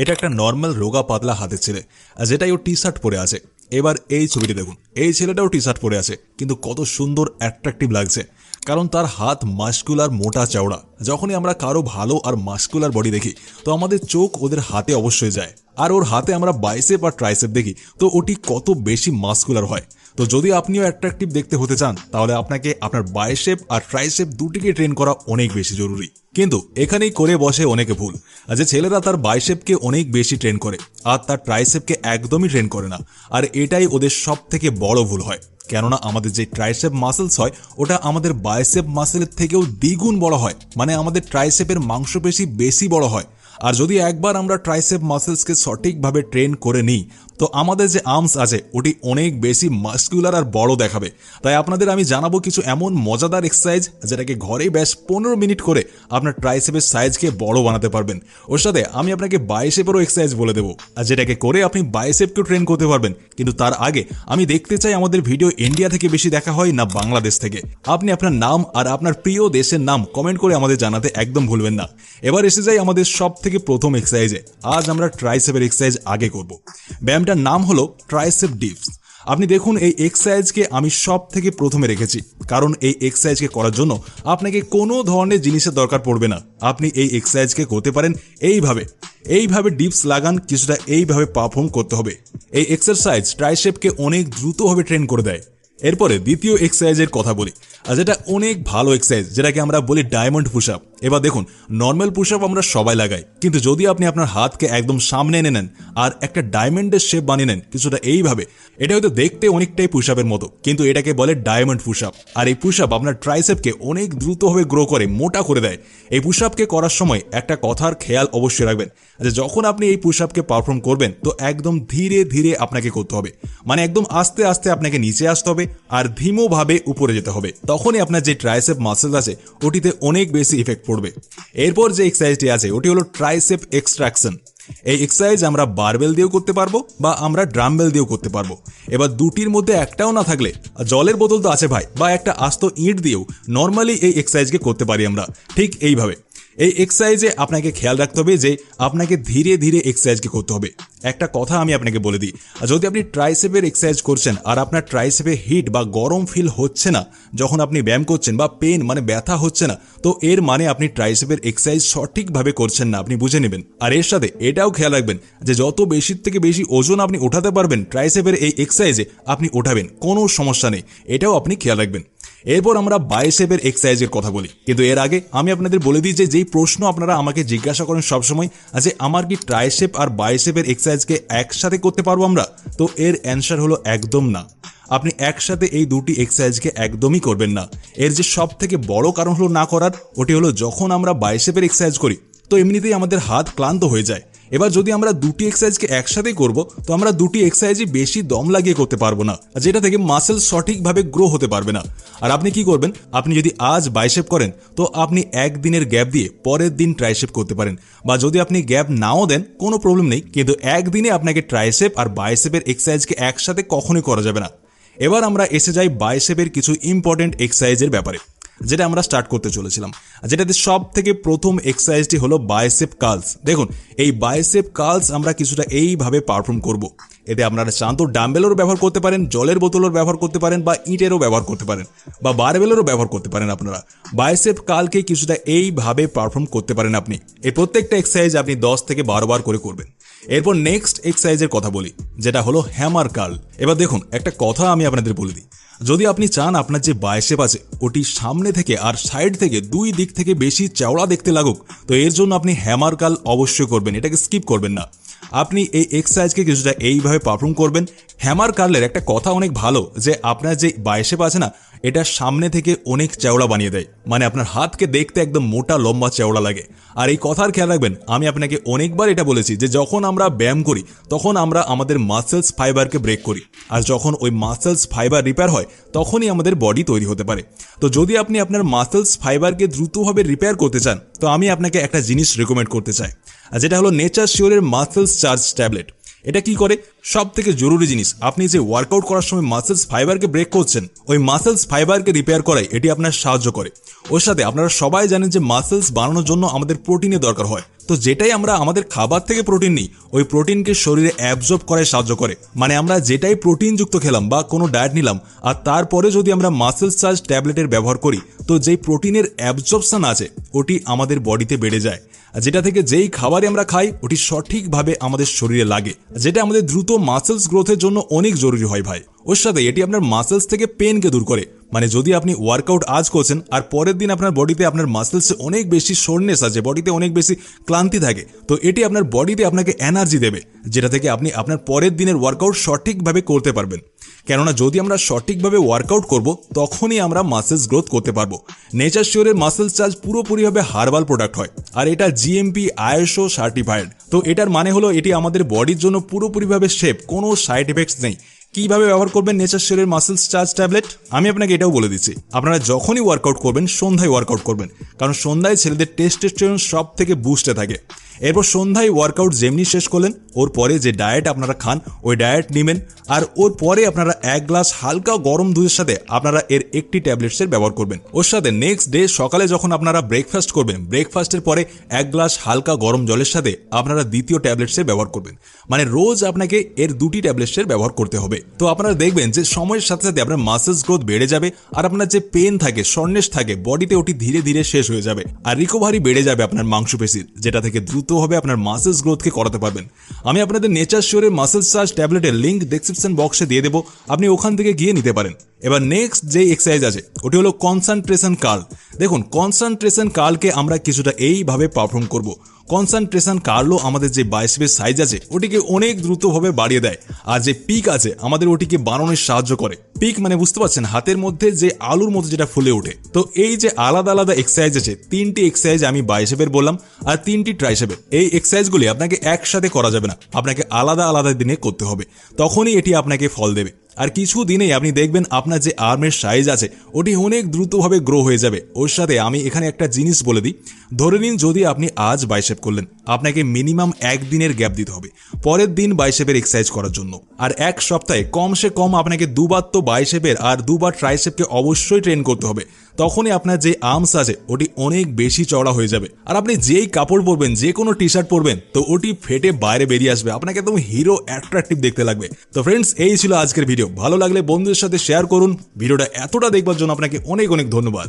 এটা একটা নর্মাল রোগা পাতলা হাতের ছেলে। আর যেটাই ও টি শার্ট পরে আছে। এবার এই ছবিটি দেখুন। এই ছেলেটাও টি শার্ট পরে আছে, কিন্তু কত সুন্দর অ্যাট্রাকটিভ লাগছে। কারণ তার হাত মাস্কুলার মোটা চওড়া। যখনই আমরা কারও ভালো আর মাস্কুলার বডি দেখি, তো আমাদের চোখ ওদের হাতে অবশ্যই যায়। আর ওর হাতে আমরা বাইসেপ আর ট্রাইসেপ দেখি, তো ওটি কত বেশি মাস্কুলার হয়। তো যদি আপনিও অ্যাট্রাকটিভ দেখতে হতে চান, তাহলে আপনাকে আপনার বাইসেপ আর ট্রাইসেপ দুটিকে ট্রেন করা অনেক বেশি জরুরি। কিন্তু এখানেই করে বসে অনেকে ভুল। যে ছেলেরা তার বাইসেপকে অনেক বেশি ট্রেন করে, আর তার ট্রাইসেপকে একদমই ট্রেন করে না, আর এটাই ওদের সব থেকে বড় ভুল হয়। কেননা আমাদের যে ট্রাইসেপ মাসেলস হয়, ওটা আমাদের বাইসেপ মাসেলের থেকেও দ্বিগুণ বড় হয় মানে আমাদের ট্রাইসেপের মাংসপেশি বেশি বড় হয়। আর যদি একবার আমরা ট্রাইসেপ মাসেলসকে সঠিকভাবে ট্রেন করে নিই তো আমাদের যে আর্মস আছে, ওটি অনেক বেশি মাস্কুলার আর বড় দেখাবে। তাই আপনাদের আমি জানাব কিছু এমন মজাদার এক্সারসাইজ যেটাকে ঘরেই ব্যাস পনেরো মিনিট করে আপনার ট্রাইসেপের সাইজকে বড় বানাতে পারবেন। ওর সাথে আমি আপনাকে বাইসেপেরও এক্সারসাইজ বলে দেবো, আর যেটাকে করে আপনি বাইসেপকেও ট্রেন করতে পারবেন। কিন্তু তার আগে আমি দেখতে চাই আমাদের ভিডিও ইন্ডিয়া থেকে বেশি দেখা হয় না বাংলাদেশ থেকে। আপনি আপনার নাম আর আপনার প্রিয় দেশের নাম কমেন্ট করে আমাদের জানাতে একদম ভুলবেন না। এবার এসে যাই আমাদের সব থেকে প্রথম এক্সারসাইজে আজ আমরা ট্রাইসেপের এক্সারসাইজ আগে করব। ব্যায়ামটার নাম হলো ট্রাইসেপ ডিপস। আপনি দেখুন এই এক্সারসাইজকে আমি সব থেকে প্রথমে রেখেছি। কারণ এই এক্সারসাইজকে করার জন্য আপনাকে কোনো ধরনের জিনিসের দরকার পড়বে না। আপনি এই এক্সারসাইজকে করতে পারেন এইভাবে। এইভাবে ডিপস লাগান, কিছুটা এইভাবে পারফর্ম করতে হবে। এই এক্সারসাইজ ট্রাইসেপকে অনেক দ্রুতভাবে ট্রেন করে দেয়। এরপরে দ্বিতীয় এক্সারসাইজের কথা বলি। যেটা অনেক ভালো এক্সারসাইজ যেটাকে আমরা বলি ডায়মন্ড পুশ আপ এবার দেখুন নর্মাল পুশ আপ আমরা সবাই লাগাই, কিন্তু যদি আপনি আপনার হাতকে একদম সামনে এনে নেন আর একটা ডায়মন্ডের শেপ বানিয়ে নেন, কিছুটা এইভাবে, এটা হয়তো দেখতে অনেকটাই পুশ আপের মতো, কিন্তু এটাকে বলে ডায়মন্ড পুশ আপ আর এই পুশ আপ আপনার ট্রাইসেপকে অনেক দ্রুতভাবে গ্রো করে, মোটা করে দেয়। এই পুশ আপকে করার সময় একটা কথার খেয়াল অবশ্যই রাখবেন, যে যখন আপনি এই পুশ আপকে পারফর্ম করবেন, তো একদম ধীরে ধীরে আপনাকে করতে হবে। মানে একদম আস্তে আস্তে আপনাকে নিচে আসতে হবে আর ধীমোভাবে উপরে যেতে হবে। তখনই আপনার যে ট্রাইসেপ মাসেল আছে, ওটিতে অনেক বেশি ইফেক্ট পড়বে। এরপর যে এক্সারসাইজটি আছে, ওটি হলো ট্রাইসেপ এক্সট্রাকশন এই এক্সারসাইজ আমরা বারবেল দিয়েও করতে পারব বা আমরা ড্রামবেল দিয়েও করতে পারব। এবার দুটির মধ্যে একটাও না থাকলে, জলের বোতল তো আছে ভাই, বা একটা আস্ত ইট দিয়েও নর্মালি এই এক্সারসাইজকে করতে পারি আমরা। ঠিক এইভাবে। এই এক্সারসাইজে আপনাকে খেয়াল রাখতে হবে যে আপনাকে ধীরে ধীরে এক্সারসাইজকে করতে হবে। একটা কথা আমি আপনাকে বলে দিই, যদি আপনি ট্রাইসেপের এক্সারসাইজ করছেন আর আপনার ট্রাইসেপে হিট বা গরম ফিল হচ্ছে না, যখন আপনি ব্যায়াম করছেন বা পেন মানে ব্যথা হচ্ছে না, তো এর মানে আপনি ট্রাইসেপের এক্সারসাইজ সঠিকভাবে করছেন না, আপনি বুঝে নেবেন। আর এর সাথে এটাও খেয়াল রাখবেন যে যত বেশি থেকে বেশি ওজন আপনি ওঠাতে পারবেন ট্রাইসেপের এই এক্সারসাইজে আপনি ওঠাবেন, কোনো সমস্যা নেই, এটাও আপনি খেয়াল রাখবেন। এরপর আমরা বাইসেপের এক্সারসাইজের কথা বলি। কিন্তু এর আগে আমি আপনাদের বলে দিই যে যেই প্রশ্ন আপনারা আমাকে জিজ্ঞাসা করেন সবসময় যে আমার কি ট্রাইসেপ আর বাইসেপের এক্সারসাইজকে একসাথে করতে পারব আমরা? তো এর অ্যান্সার হলো একদম না। আপনি একসাথে এই দুটি এক্সারসাইজকে একদমই করবেন না। এর যে সব থেকে বড় কারণ হলো না করার, ওটি হলো যখন আমরা বাইসেপের এক্সারসাইজ করি, তো এমনিতেই আমাদের হাত ক্লান্ত হয়ে যায়। এবার যদি আমরা দুটি এক্সারসাইজকে একসাথেই করব, তো আমরা দুটি এক্সারসাইজই বেশি দম লাগিয়ে করতে পারব না যেটা থেকে মাসেল সঠিকভাবে গ্রো হতে পারবে না। আর আপনি কি করবেন, আপনি যদি আজ বাইশেপ করেন, তো আপনি একদিনের গ্যাপ দিয়ে পরের দিন ট্রাইশেপ করতে পারেন। বা যদি আপনি গ্যাপ নাও দেন, কোনো প্রবলেম নেই, কিন্তু একদিনে আপনাকে ট্রাইশেপ আর বাইসেপের এক্সারসাইজকে একসাথে কখনোই করা যাবে না। এবার আমরা এসে যাই বাইসেপের কিছু ইম্পর্টেন্ট এক্সারসাইজের ব্যাপারে। যেটা আমরা স্টার্ট করতে চলেছিলাম। যেটাতে সব থেকে প্রথম এক্সারসাইজটি হলো বায়োসেপ কার্লস দেখুন, এই বায়োসেপ কার্লস আমরা কিছুটা এইভাবে পারফর্ম করব। এতে আপনারা শান্ত ডাম্বেলেরও ব্যবহার করতে পারেন, জলের বোতলেরও ব্যবহার করতে পারেন বা ইটেরও ব্যবহার করতে পারেন বা বারবেলেরও ব্যবহার করতে পারেন আপনারা। বায়োসেপ কালকে কিছুটা এইভাবে পারফর্ম করতে পারেন আপনি। এই প্রত্যেকটা এক্সারসাইজ আপনি দশ থেকে বারো বার করে করবেন। এরপর নেক্সট এক্সারসাইজের কথা বলি, যেটা হলো হ্যামার কার্ল এবার দেখুন, একটা কথা আমি আপনাদের বলে দিই। যদি আপনি চান আপনার যে বাইসেপ আছে ওটি সামনে থেকে আর সাইড থেকে দুই দিক থেকে বেশি চওড়া দেখতে লাগুক, তো এর জন্য আপনি হ্যামার কাল অবশ্যই করবেন, এটাকে স্কিপ করবেন না। আপনি এই এক্সারসাইজকে কিছুটা এইভাবে পারফর্ম করবেন। হ্যামার কার্লের একটা কথা অনেক ভালো, যে আপনার যে বায়োসেপ আছে না, এটা সামনে থেকে অনেক চওড়া বানিয়ে দেয়। মানে আপনার হাতকে দেখতে একদম মোটা লম্বা চওড়া লাগে। আর এই কথার খেয়াল রাখবেন, আমি আপনাকে অনেকবার এটা বলেছি, যে যখন আমরা ব্যায়াম করি, তখন আমরা আমাদের মাসেলস ফাইবারকে ব্রেক করি। আর যখন ওই মাসেলস ফাইবার রিপেয়ার হয়, তখনই আমাদের বডি তৈরি হতে পারে। তো যদি আপনি আপনার মাসেলস ফাইবারকে দ্রুতভাবে রিপেয়ার করতে চান, তো আমি আপনাকে একটা জিনিস রেকমেন্ড করতে চাই। আর যেটা হলো নেচার শিওরের মাসেলস চার্জ ট্যাবলেট এটা কি করে? সব থেকে জরুরি জিনিস, আপনি যে ওয়ার্কআউট করার সময় মাসেলস ফাইবারকে ব্রেক করছেন, ওই মাসেলস ফাইবারকে রিপেয়ার করায় এটি আপনার সাহায্য করে। ওর সাথে আপনারা সবাই জানেন যে মাসেলস বানানোর জন্য আমাদের প্রোটিনের দরকার হয়। তো যেটাই আমরা আমাদের খাবার থেকে প্রোটিন নিই, ওই প্রোটিনকে শরীরে অ্যাবজর্ব করায় সাহায্য করে। মানে আমরা যেটাই প্রোটিনযুক্ত খেলাম বা কোনো ডায়েট নিলাম, আর তারপরে যদি আমরা মাসেল চার্জ ট্যাবলেটের ব্যবহার করি, তো যেই প্রোটিনের অ্যাবজর্পশন আছে, ওটি আমাদের বডিতে বেড়ে যায়। আর যেটা থেকে যেই খাবারই আমরা খাই, ওটি সঠিকভাবে আমাদের শরীরে লাগে। যেটা আমাদের দ্রুত মাসেলস গ্রোথের জন্য অনেক জরুরি হয় ভাই। ওর সাথে এটি আপনার মাসেলস থেকে পেনকে দূর করে। মানে যদি আপনি ওয়ার্কআউট আজ করছেন, আর পরের দিন আপনার বডিতে আপনার মাসেলসে অনেক বেশি সোরনেস আছে বডিতে অনেক বেশি ক্লান্তি থাকে, তো এটি আপনার বডিতে আপনাকে এনার্জি দেবে, যেটা থেকে আপনি আপনার পরের দিনের ওয়ার্কআউট সঠিকভাবে করতে পারবেন। কেননা যদি আমরা সঠিকভাবে ওয়ার্কআউট করব, তখনই আমরা মাসেলস গ্রোথ করতে পারব। নেচার শিওরের মাসেলস চার্জ পুরোপুরিভাবে হার্বাল প্রোডাক্ট হয়, আর এটা জিএমপি আইএসও সার্টিফাইড তো এটার মানে হলো এটি আমাদের বডির জন্য পুরোপুরিভাবে সেফ কোনো সাইড এফেক্টস নেই। কীভাবে ব্যবহার করবেন নেচার শেরের মাসেলস চার্জ ট্যাবলেট? আমি আপনাকে এটাও বলে দিচ্ছি। আপনারা যখনই ওয়ার্কআউট করবেন, সন্ধ্যায় ওয়ার্কআউট করবেন। কারণ সন্ধ্যায় ছেলেদের টেস্টেস্টেরন সব থেকে বুস্টে থাকে। এরপর সন্ধ্যায় ওয়ার্কআউট যেমনি শেষ করলেন, ওর পরে যে ডায়েট আপনারা খান, ওই ডায়েট নেবেন। আর ওর পরে আপনারা এক গ্লাস হালকা গরম দুধের সাথে আপনারা এর একটি ট্যাবলেটসের ব্যবহার করবেন। ওর সাথে নেক্সট ডে সকালে যখন আপনারা ব্রেকফাস্ট করবেন ব্রেকফাস্টের পরে এক গ্লাস হালকা গরম জলের সাথে আপনারা দ্বিতীয় ট্যাবলেটসের ব্যবহার করবেন। মানে রোজ আপনাকে এর দুটি ট্যাবলেটসের ব্যবহার করতে হবে। তো আপনারা দেখবেন যে সময়ের সাথে সাথে আপনার মাসেলস গ্রোথ বেড়ে যাবে আর আপনার যে পেন থাকে সন্নেশ থাকে বডিতে ওটি ধীরে ধীরে শেষ হয়ে যাবে। আর রিকভারি বেড়ে যাবে আপনার মাংসপেশির, যেটা থেকে দ্রুতভাবে আপনার মাসেলস গ্রোথকে করাতে পারবেন। আমি আপনাদের নেচার শিওরের মাসেলস চার্জ ট্যাবলেটের লিঙ্ক ডেসক্রিপশন বক্সে দিয়ে দেবো। আপনি ওখান থেকে গিয়ে নিতে পারেন। এবার নেক্সট যে এক্সারসাইজ আছে, ওটি হলো কনসেন্ট্রেশন কার্ল দেখুন কনসেন্ট্রেশন কার্লকে আমরা কিছুটা এইভাবে পারফর্ম করব। কনসেন্ট্রেশন কার্লও আমাদের যে বাইসেপের সাইজ আছে, ওটিকে অনেক দ্রুতভাবে বাড়িয়ে দেয়। আর যে পিক আছে, আমাদের ওটিকে বাড়ানোর সাহায্য করে। পিক মানে বুঝতে পারছেন, হাতের মধ্যে যে আলুর মতো যেটা ফুলে ওঠে। তো এই যে আলাদা আলাদা এক্সারসাইজ আছে, তিনটি এক্সারসাইজ আমি বাইসেপের বললাম, আর তিনটি ট্রাইসেপের এই এক্সারসাইজগুলি আপনাকে একসাথে করা যাবে না, আপনাকে আলাদা আলাদা দিনে করতে হবে। তখনই এটি আপনাকে ফল দেবে। আর কিছু দিনেই আপনি দেখবেন আপনার যে আর্মের সাইজ আছে, ওটি অনেক দ্রুতভাবে গ্রো হয়ে যাবে। ওর সাথে আমি এখানে একটা জিনিস বলে দিই। ধরে নিন যদি আপনি আজ বাইসেপ করলেন, আপনাকে মিনিমাম একদিনের গ্যাপ দিতে হবে। পরের দিন বাইসেপের এক্সারসাইজ করার জন্য। আর এক সপ্তাহে কমসে কম আপনাকে দুবার তো বাইসেপের আর দুবার ট্রাইসেপকে অবশ্যই ট্রেন করতে হবে। তখনই আপনার যে আর্মস আছে, ওটি অনেক বেশি চড়া হয়ে যাবে। আর আপনি যেই কাপড় পরবেন, যে কোনো টি শার্ট পরবেন, তো ওটি ফেটে বাইরে বেরিয়ে আসবে। আপনাকে একদম হিরো অ্যাট্রাকটিভ দেখতে লাগবে। তো ফ্রেন্ডস এই ছিল আজকের ভিডিও ভালো লাগলে বন্ধুদের সাথে শেয়ার করুন। ভিডিওটা এতটা দেখবার জন্য আপনাকে অনেক অনেক ধন্যবাদ।